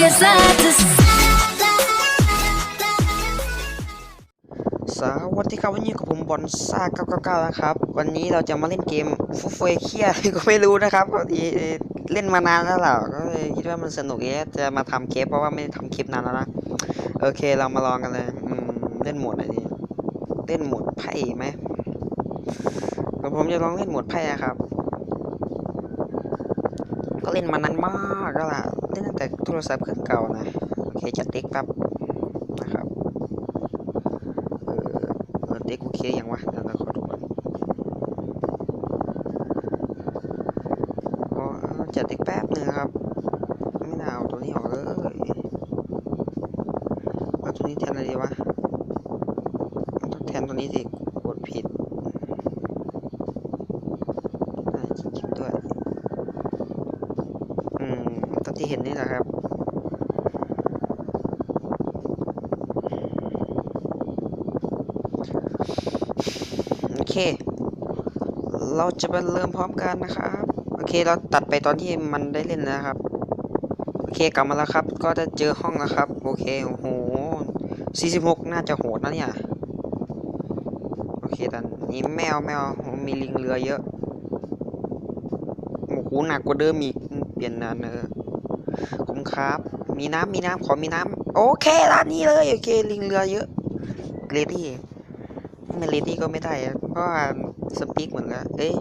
get sad to สวัสดีครับวันนี้กับผมบอลซ่า999 นะครับ วันนี้เราจะมาเล่นเกมฟุตเฟเคียก็ไม่รู้นะครับพอดีเล่นมานานแล้วแหละก็เลยคิดว่ามันสนุกเอ๊ะจะมาทำคลิปเพราะว่าไม่ได้ทำคลิปนานแล้วนะโอเคเรามาลองกันเลยอืมเล่นโหมดอะไรดีเล่นโหมดไพ่ไหมเดี๋ยวผมจะลองเล่นโหมดไพ่ครับ ก็เล่นมานานมากแล้วล่ะ เล่นตั้งแต่โทรศัพท์เครื่องเก่านะ โอเคจัดเด็กแป๊บนะครับ เออเออเด็กกูเคยังวะเดี๋ยวขอดูก่อนอ๋อจัดเด็กแป๊บหนึงครับ ไม่น่าเอาตัวนี้ออกเลยเอาตัวนี้แทนอะไรดีวะต้องแทนตัวนี้สิกดผิดจริงๆด้วย อืมตัวที่ เห็นนี่แหละครับ โอเค เราจะไปเริ่มพร้อมกันนะครับ โอเค เราตัดไปตอนที่มันได้เล่นนะครับ โอเค กลับมาแล้วครับ ก็จะเจอห้องแล้วครับ โอเค โอ้โห46 น่าจะโหดนะเนี่ย โอเคตอนนี้แมวแมวมีลิงเรือเยอะโอ้โหหนักกว่าเดิมอีกเปลี่ยนนานเนอะ คุ้มครับ มีน้ำมีน้ำขอมีน้ำโอเคร้านนี้เลยโอเคลิงเรือเยอะเรดี้ไม่เลดี้ก็ไม่ได้ เพราะว่าสปีกเหมือนกันเอ้ย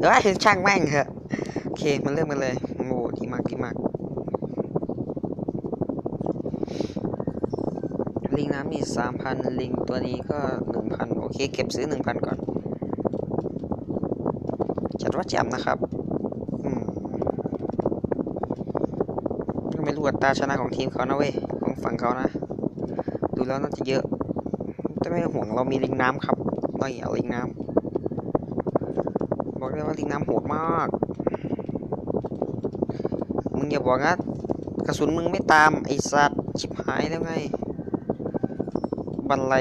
เอ้ยช่างแม่งเถอะโอเคมันเริ่มกันเลยโอ้ดีมากดีมากลิงน้ำมีสามพันลิงตัวนี้ก็หนึ่งพันโอเค เก็บซื้อหนึ่งพันก่อน จัดว่าแจ่มนะครับ อืม ก็ไม่รู้อัตราชนะของทีมเขานะเว้ยของฝั่งเขานะ ดูแล้วน่าจะเยอะ แต่ไม่ห่วงเรามีลิงน้ำครับเราอย่าเอาลิงน้ำบอกเลยว่าลิงน้ำโหดมาก มึงอย่าบอกนะกระสุนมึงไม่ตามไอสัตว์ชิบหายแล้วไง บันไล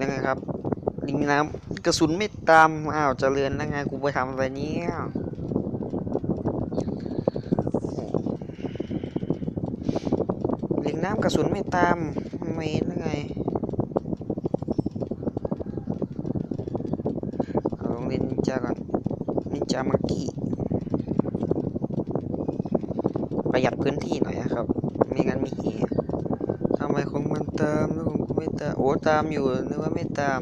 ยังไงครับลิงน้ำกระสุนไม่ตามอ้าวเจริญแล้วไงกูไปทำอะไรเนี่ย ลิงน้ำกระสุนไม่ตามไม่แล้วไงเอาลงเรียนนินจาก่อนนินจามังกี้ประหยัดพื้นที่หน่อยนะครับไม่งั้นมีเหทำไมของมันเตามแล้วของกูไม่ตามโอ้ตามอยู่นึกว่าไม่ตาม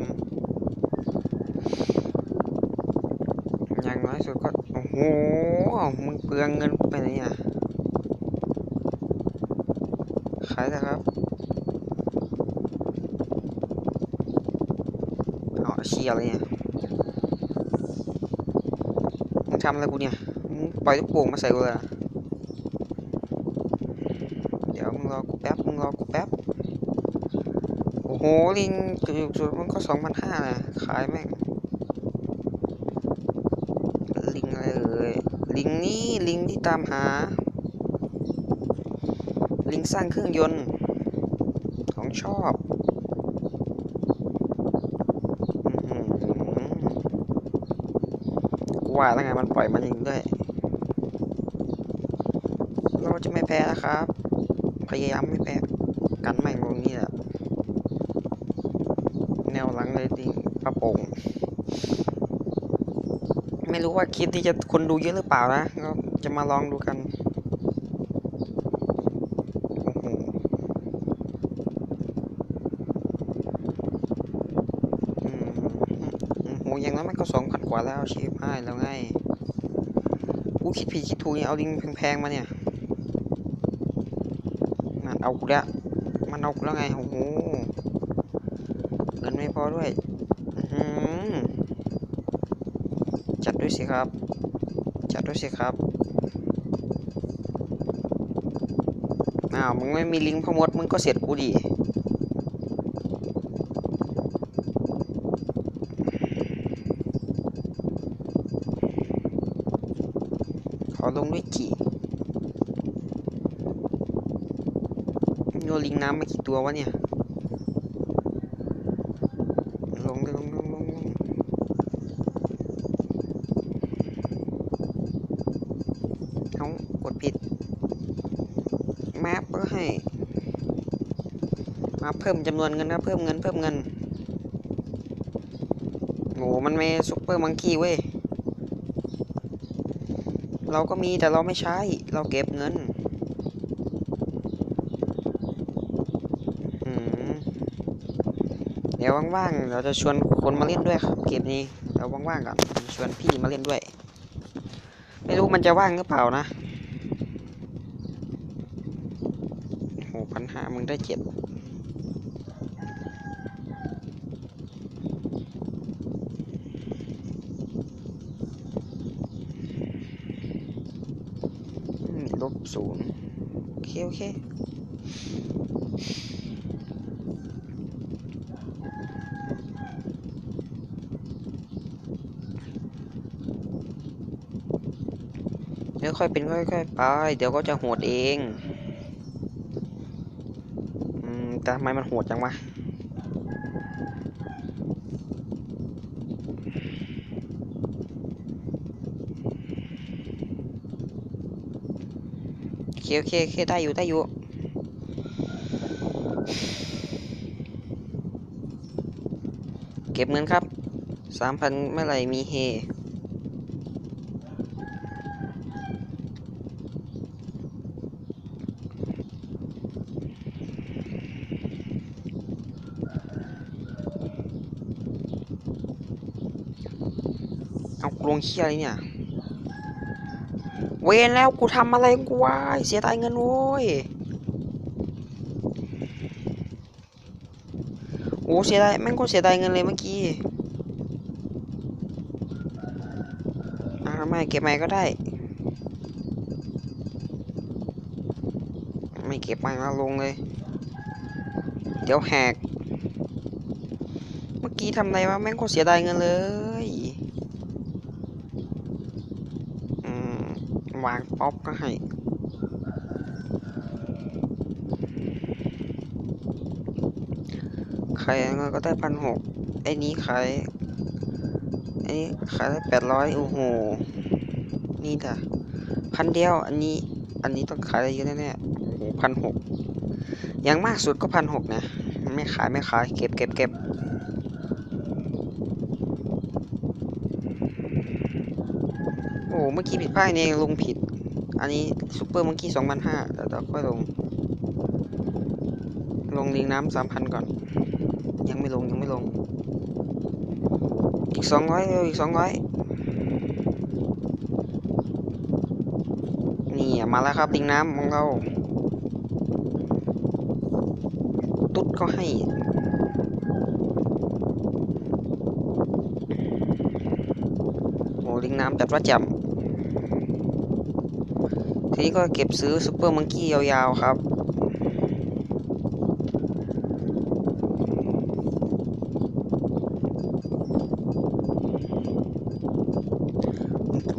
อย่างน้อยสุดก็โอ้โหมึงเปลืองเงินไปไหนอะขายนะครับเอาเชียร์อะไรเนี่ยมึงทำอะไรกูเนี่ยมึงปล่อยลูกโป่งมาใส่กูเลยเดี๋ยวมึงรอกูแป๊บมึงรอกูแป๊บโอ้โหลิงจุดสุดมันก็สองพันห้านะขายแม่งลิงอะไรเอ่ยลิงนี่ลิงที่ตามหา ลิงสร้างเครื่องยนต์ ของชอบกว่าแล้วไงมันปล่อยมันยิงด้วย เราจะไม่แพ้นะครับ พยายามไม่แพ้ กันแม่งตรงนี้แหละ แนวหลังเลยดิปะโปงไม่รู้ว่าคลิปนี้จะคนดูเยอะหรือเปล่านะ ก็จะมาลองดูกัน โอ้โห อืมโอ้โหอย่างนั้นมันก็สองพันก ว่าแล้วชีพให้แล้วไงกูคิดผิดคิดถูกเนี่ยเอาลิงแพงๆมาเนี่ย มันเอากูแล้วมันเอากูแล้วไงโอ้โหเงินไม่พอด้วยจัดด้วยสิครับ จัดด้วยสิครับอ้าวมึงไม่มีลิงพอมดมึงก็เสียดกูดิ ลงด้วยกี่โยลิงน้ำมากี่ตัววะเนี่ย ลงลงลงลงลงเอากดผิด แมปก็ให้ มาเพิ่มจำนวนเงินนะ เพิ่มเงินเพิ่มเงินโอ้มันมีซุปเปอร์มังกี้เว้ย เราก็มีแต่เราไม่ใช้ เราเก็บเงินเดี๋ยวว่างๆ เราจะชวนคนมาเล่นด้วยครับเกมนี้เดี๋ยวว่างๆก่อนชวนพี่มาเล่นด้วย ไม่รู้มันจะว่างหรือเปล่านะโอ้พันห้ามึงได้เจ็ดอืมลบ ศูนย์โอเค โอเค เดี๋ยวค่อยเป็นค่อยๆไป เดี๋ยวก็จะโหดเอง อืม แต่ทำไมมันโหดจังวะ โอเคโอเคได้อยู่ได้อยู่เก็บเงินครับสามพันเมื่อไหร่มีเฮเอากลวงเคียอะไรเนี่ย เวนแล้วกูทำอะไรกูวะเสียดายเงินโว้ยโอ้เสียดายแม่งก็เสียดายเงินเลยเมื่อกี้อ่าไม่เก็บใหม่ก็ได้ ไม่เก็บใหม่มาลงเลย เดี๋ยวแหก เมื่อกี้ทำอะไรวะแม่งก็เสียดายเงินเลย อืม วางป๊อปก็ให้ขายเงินก็ได้พันหกไอ้นี้ขายไอ้นี้ขายได้แปดร้อยโอ้โห นี่จ้ะพันเดียวอันนี้อันนี้ต้องขายได้เยอะแน่ๆโอ้โหพันหกอย่างมากสุดก็พันหกนะไม่ขายไม่ขายเก็บเก็บเก็บโอ้เมื่อกี้ผิดพลาดเองลงผิด อันนี้ซูเปอร์มังกี้สองพันห้าเดี๋ยวเราค่อยลง ลงลิงน้ำสามพันก่อน ยังไม่ลงยังไม่ลง อีกสองร้อยอีกสองร้อยนี่มาแล้วครับลิงน้ำของเรา ตุ๊ดก็ให้โอ้ลิงน้ำแต่ประจำ ทีนี้ก็เก็บซื้อซูเปอร์มังกี้ยาวๆครับ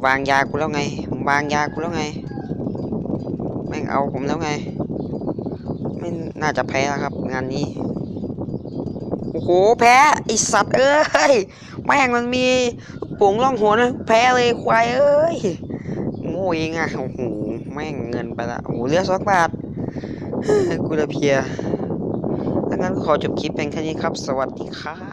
วางยากูแล้วไง วางยากูแล้วไง แม่งเอาผมแล้วไง ไม่น่าจะแพ้แล้วครับ งานนี้ โอ้โห แพ้ไอสัตว์เอ้ย แม่งมันมีปุ่งล่องหัวนะ แพ้เลยควายเอ้ย โง่เองอะ โอ้โห แม่งเงินไปละโอ้โหเหลือสองบาทกูละเพียดังนั้นขอจบคลิปเป็นแค่นี้ครับ สวัสดีครับ